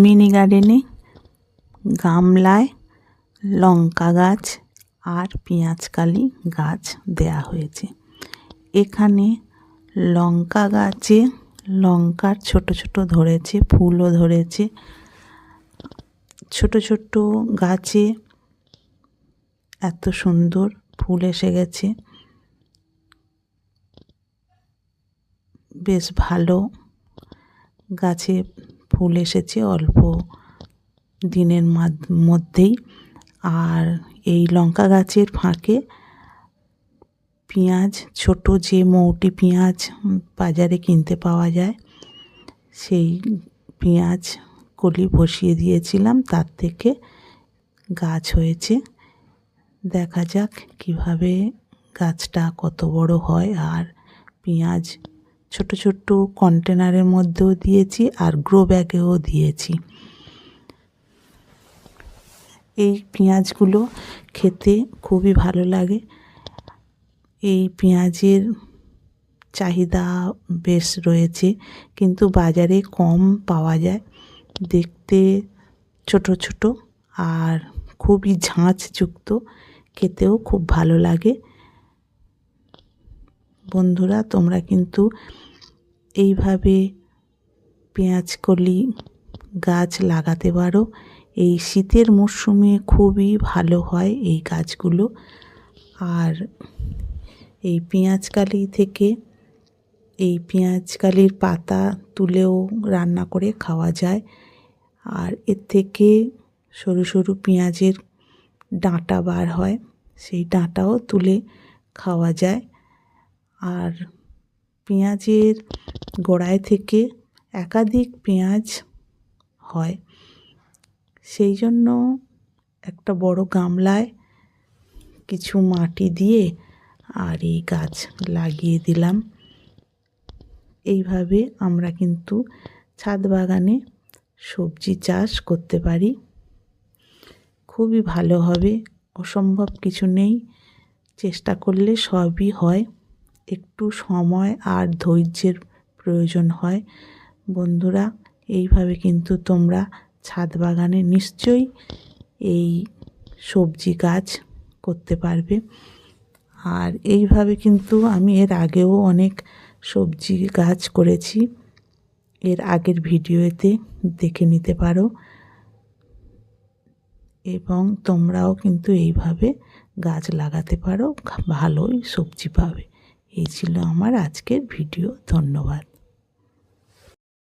Mini গার্ডেনে, গামলায় লঙ্কা গাছ আর পেঁয়াজকালি গাছ দেয়া হয়েছে। এখানে লঙ্কা গাছে লঙ্কার ছোট ছোট ধরেছে, ফুলও ধরেছে। ছোট ছোট গাছে এত সুন্দর ফুল এসে গেছে। বেশ ভালো গাছে ফুল এসেছে অল্প দিনের মধ্যেই। আর এই লঙ্কা গাছের ফাঁকে পেঁয়াজ, ছোট যে মৌটি পেঁয়াজ বাজারে কিনতে পাওয়া যায়, সেই পেঁয়াজ কলি বসিয়ে দিয়েছিলাম, তার থেকে গাছ হয়েছে। দেখা যাক কীভাবে গাছটা কত বড় হয়। আর পেঁয়াজ ছোট ছোট কন্টেনারের মধ্যেও দিয়েছি আর গ্রো ব্যাগেও দিয়েছি। এই পেঁয়াজগুলো খেতে খুবই ভালো লাগে। এই পেঁয়াজের চাহিদা বেশ রয়েছে, কিন্তু বাজারে কম পাওয়া যায়। দেখতে ছোট ছোট আর খুবই ঝাঁঝযুক্ত, খেতেও খুব ভালো লাগে। বন্ধুরা, তোমরা কিন্তু এইভাবে পেঁয়াজকলি গাছ লাগাতে পারো। এই শীতের মরশুমে খুবই ভালো হয় এই গাছগুলো। আর এই পেঁয়াজকালি থেকে এই পেঁয়াজকালির পাতা তুলেও রান্না করে খাওয়া যায়। আর এর থেকে সরু সরু পেঁয়াজের ডাঁটা বার হয়, সেই ডাঁটাও তুলে খাওয়া যায়। আর পেঁয়াজের গোড়ায় থেকে একাধিক পেঁয়াজ হয়। সেই জন্য একটা বড় গামলায় কিছু মাটি দিয়ে আর এই গাছ লাগিয়ে দিলাম। এইভাবে আমরা কিন্তু ছাদ বাগানে সবজি চাষ করতে পারি। খুবই ভালো হবে, অসম্ভব কিছু নেই। চেষ্টা করলে সবই হয়। একটু সময় আর ধৈর্যের প্রয়োজন হয়। বন্ধুরা, এইভাবে কিন্তু তোমরা ছাদ বাগানে নিশ্চয়ই এই সবজি গাছ করতে পারবে। আর এইভাবে কিন্তু আমি এর আগেও অনেক সবজি গাছ করেছি। এর আগের ভিডিওতে দেখে নিতে পারো। এবং তোমরাও কিন্তু এইভাবে গাছ লাগাতে পারো, ভালোই সবজি পাবে। এই ছিল আমার আজকের ভিডিও। ধন্যবাদ।